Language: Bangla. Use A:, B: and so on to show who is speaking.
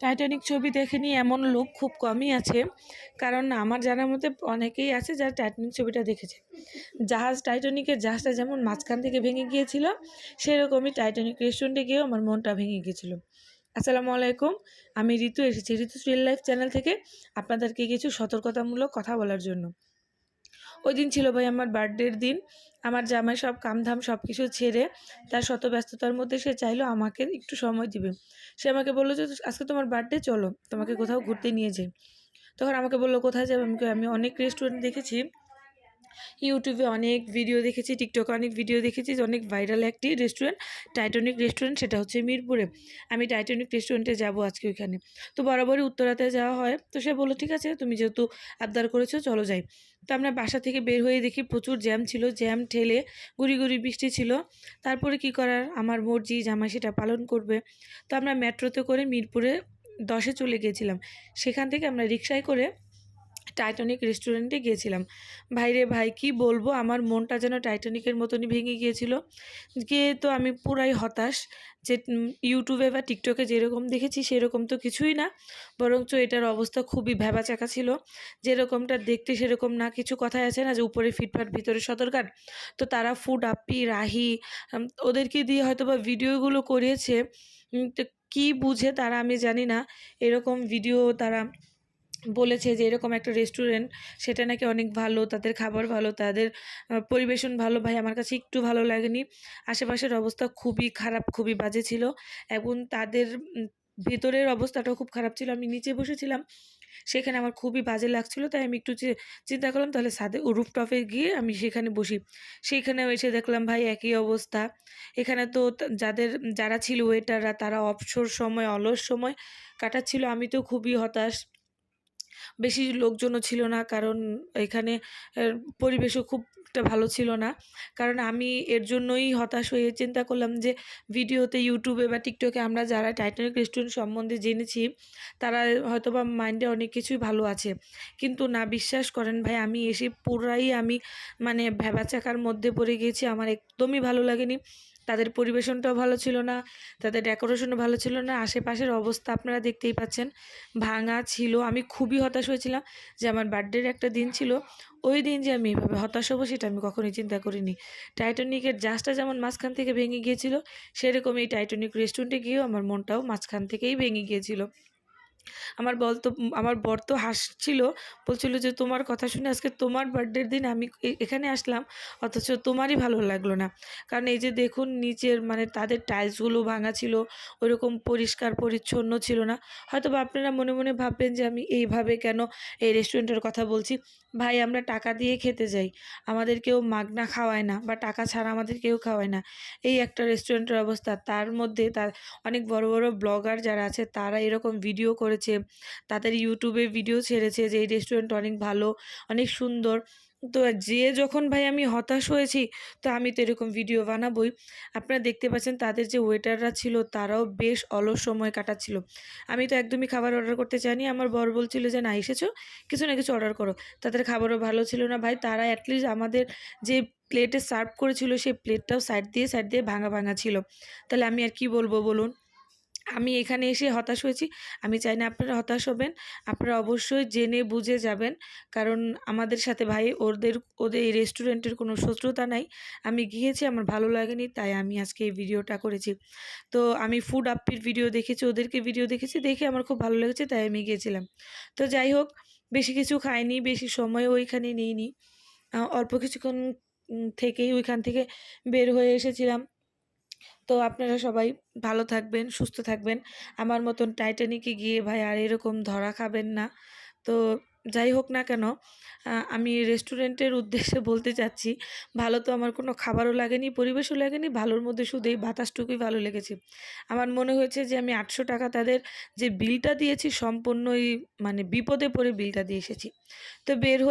A: টাইটানিক ছবি দেখেনি এমন লোক খুব কমই আছে, কারণ আমার জানার মধ্যে অনেকেই আছে যারা টাইটানিক ছবিটা দেখেছে। জাহাজ টাইটানিকের জাহাজটা যেমন মাঝখান থেকে ভেঙে গিয়েছিল, সেরকমই টাইটানিক রেস্টুরেন্টে গিয়েও আমার মনটা ভেঙে গিয়েছিল। আসসালামু আলাইকুম, আমি ঋতু, এসেছি ঋতু রিয়েল লাইফ চ্যানেল থেকে আপনাদেরকে কিছু সতর্কতামূলক কথা বলার জন্য। ওই দিন ছিল ভাই আমার বার্থডের দিন। আমার জামাই সব কামধাম সব কিছু ছেড়ে তার শত ব্যস্ততার মধ্যে সে চাইলো আমাকে একটু সময় দিবে। সে আমাকে বলল যে, আজকে তোমার বার্থডে চলো তোমাকে কোথাও ঘুরতে নিয়ে যাই। তখন আমাকে বলল, কোথায় যাবে? আমি আমি অনেক রেস্টুরেন্ট দেখেছি। ইউটিউবে অনেক ভিডিও দেখেছি টিকটকে অনেক ভিডিও দেখেছি যে অনেক ভাইরাল একটি রেস্টুরেন্ট টাইটানিক রেস্টুরেন্ট সেটা হচ্ছে মিরপুরে। আমি টাইটানিক রেস্টুরেন্টে যাব আজকে ওইখানে। তো বরাবরই উত্তরাতে যাওয়া হয়। তো সে বলল, ঠিক আছে, তুমি যেহেতু আবদার করেছ, চলো যাই। তো আমরা বাসা থেকে বের হয়ে দেখি প্রচুর জ্যাম ছিল। জ্যাম ঠেলে গুড়ি গুড়ি বৃষ্টি ছিল। তারপরে কি করার? আমার মর্জি, জামাই সেটা পালন করবে। তো আমরা মেট্রোতে করে মিরপুরে দশে চলে গিয়েছিলাম সেখান থেকে আমরা রিক্সায় করে টাইটানিক রেস্টুরেন্টে গিয়েছিলাম। ভাইরে ভাই, কি বলব? আমার মনটা যেন টাইটানিকের মতনই ভেঙে গিয়েছিল। গিয়ে তো আমি পুরাই হতাশ যে ইউটিউবে বা টিকটকে যেরকম দেখেছি, সেরকম তো কিছুই না। বরঞ্চ এটার অবস্থা খুবই ভ্যাবাচাকা ছিল। যেরকমটা দেখতে সেরকম না, কিছু কথাই আছে না যে, উপরে ফিটফাট ভিতরে সতর্কার। তো তারা ফুড আপি, রাহি ওদেরকে দিয়ে হয়তো বা ভিডিওগুলো করিয়েছে। কী বুঝে তারা আমি জানি না। এরকম ভিডিও তারা বলেছে যে, এরকম একটা রেস্টুরেন্ট সেটা নাকি অনেক ভালো, তাদের খাবার ভালো, তাদের পরিবেশন ভালো। ভাই, আমার কাছে একটু ভালো লাগেনি। আশেপাশের অবস্থা খুবই খারাপ, খুবই বাজে ছিল এবং তাদের ভেতরের অবস্থাটাও খুব খারাপ ছিল। আমি নিচে বসেছিলাম, সেখানে আমার খুবই বাজে লাগছিল, তাই আমি একটু চিন্তা করলাম, তাহলে সাদে রুফটপে গিয়ে আমি সেখানে বসি। সেইখানেও এসে দেখলাম, ভাই, একই অবস্থা। এখানে তো যাদের, যারা ছিল ওয়েটাররা তারা অবসর সময়, অলস সময় কাটাচ্ছিল। আমি তো খুবই হতাশ। বেশি লোকজনও ছিল না। কারণ এখানে পরিবেশও খুব একটা ভালো ছিল না। কারণ আমি এর জন্যই হতাশ হয়ে চিন্তা করলাম যে, ভিডিওতে, ইউটিউবে বা টিকটকে আমরা যারা টাইটানিক রেস্টুরেন্ট সম্বন্ধে জেনেছি, তারা হয়তোবা মাইন্ডে অনেক কিছুই ভালো আছে। কিন্তু না বিশ্বাস করেন ভাই, আমি এসে পুরাই আমি মানে ভ্যাবাচাকার মধ্যে পড়ে গিয়েছি। আমার একদমই ভালো লাগেনি। তাদের পরিবেশনটাও ভালো ছিল না, তাদের ডেকোরেশনও ভালো ছিল না, আশেপাশের অবস্থা আপনারা দেখতেই পাচ্ছেন। ভাঙা ছিল, আমি খুবই হতাশ হয়েছিলাম যে আমার বার্থডের একটা দিন ছিল, ওই দিন যে আমি এভাবে হতাশ হব সেটা আমি কখনোই চিন্তা করিনি। টাইটানিকের জাহাজটা যেমন মাঝখান থেকে ভেঙে গিয়েছিল সেরকম এই টাইটানিক রেস্টুরেন্টে গিয়েও আমার মনটাও মাঝখান থেকেই ভেঙে গিয়েছিল। আমার বল তো, আমার বর তো হাসছিল, বলছিল যে তোমার কথা শুনে আজকে তোমার বার্থডের দিন আমি এখানে আসলাম, অথচ তোমারই ভালো লাগল না। কারণ এই যে দেখুন নিচের মানে তাদের টাইলসগুলো ভাঙা ছিল, ওইরকম পরিষ্কার পরিচ্ছন্ন ছিল না। হয়তো বা আপনারা মনে মনে ভাববেন যে আমি এইভাবে কেন এই রেস্টুরেন্টের কথা বলছি? ভাই, আমরা টাকা দিয়ে খেতে যাই, আমাদের কেউ মাগনা খাওয়ায় না বা টাকা ছাড়া আমাদের কেউ খাওয়ায় না। এই একটা রেস্টুরেন্টের অবস্থা, তার মধ্যে তার অনেক বড় বড় ব্লগার যারা আছে, তারা এরকম ভিডিও করেছে। তাদের ইউটিউবে ভিডিও ছেড়েছে যে, এই রেস্টুরেন্ট অনেক ভালো, অনেক সুন্দর। তো যে যখন ভাই আমি হতাশ হয়েছি, তো আমি তো এরকম ভিডিও বানাবই। আপনারা দেখতে পাচ্ছেন তাদের যে ওয়েটাররা ছিল, তারাও বেশ অলস সময় কাটাচ্ছিল। আমি তো একদমই খাবার অর্ডার করতে চাইনি। আমার বর বলছিল যে, না, এসেছ? কিছু না কিছু অর্ডার করো। তাদের খাবারও ভালো ছিল না। ভাই, তারা অ্যাটলিস্ট আমাদের যে প্লেটে সার্ভ করেছিল, সেই প্লেটটাও সাইড দিয়ে সাইড দিয়ে ভাঙা ভাঙা ছিল। তাহলে আমি আর কি বলব বলুন? আমি এখানে এসে হতাশ হয়েছি। আমি চাই না আপনারা হতাশ হবেন। আপনারা অবশ্যই জেনে বুঝে যাবেন। কারণ আমাদের সাথে ভাই, ওদের ওদের এই রেস্টুরেন্টের কোনো শত্রুতা নাই। আমি গিয়েছি, আমার ভালো লাগেনি, তাই আমি আজকে এই ভিডিওটা করেছি। তো আমি ফুড আপ্পির ভিডিও দেখেছি, ওদেরকে ভিডিও দেখেছি, দেখে আমার খুব ভালো লেগেছে, তাই আমি গিয়েছিলাম। তো যাই হোক, বেশি কিছু খাইনি, বেশি সময় ওইখানে নিইনি। অল্প কিছুক্ষণ থেকেই ওইখান থেকে বের হয়ে এসেছিলাম। তো আপনারা সবাই ভালো থাকবেন, সুস্থ থাকবেন। আমার মতন টাইটানিকে গিয়ে ভাই আর এরকম ধরা খাবেন না। তো যাই হোক না কেন আমি রেস্টুরেন্টের উদ্দেশ্যে বলতে চাচ্ছি, ভালো তো আমার কোনো খাবারও লাগেনি, পরিবেশও লাগেনি, ভালোর মধ্যে শুধু এই বাতাসটুকুই ভালো লেগেছে। আমার মনে হয়েছে যে আমি আটশো টাকা তাদের যে বিলটা দিয়েছি, সম্পূর্ণই মানে বিপদে পড়ে বিলটা দিয়ে এসেছি। তো বের হয়ে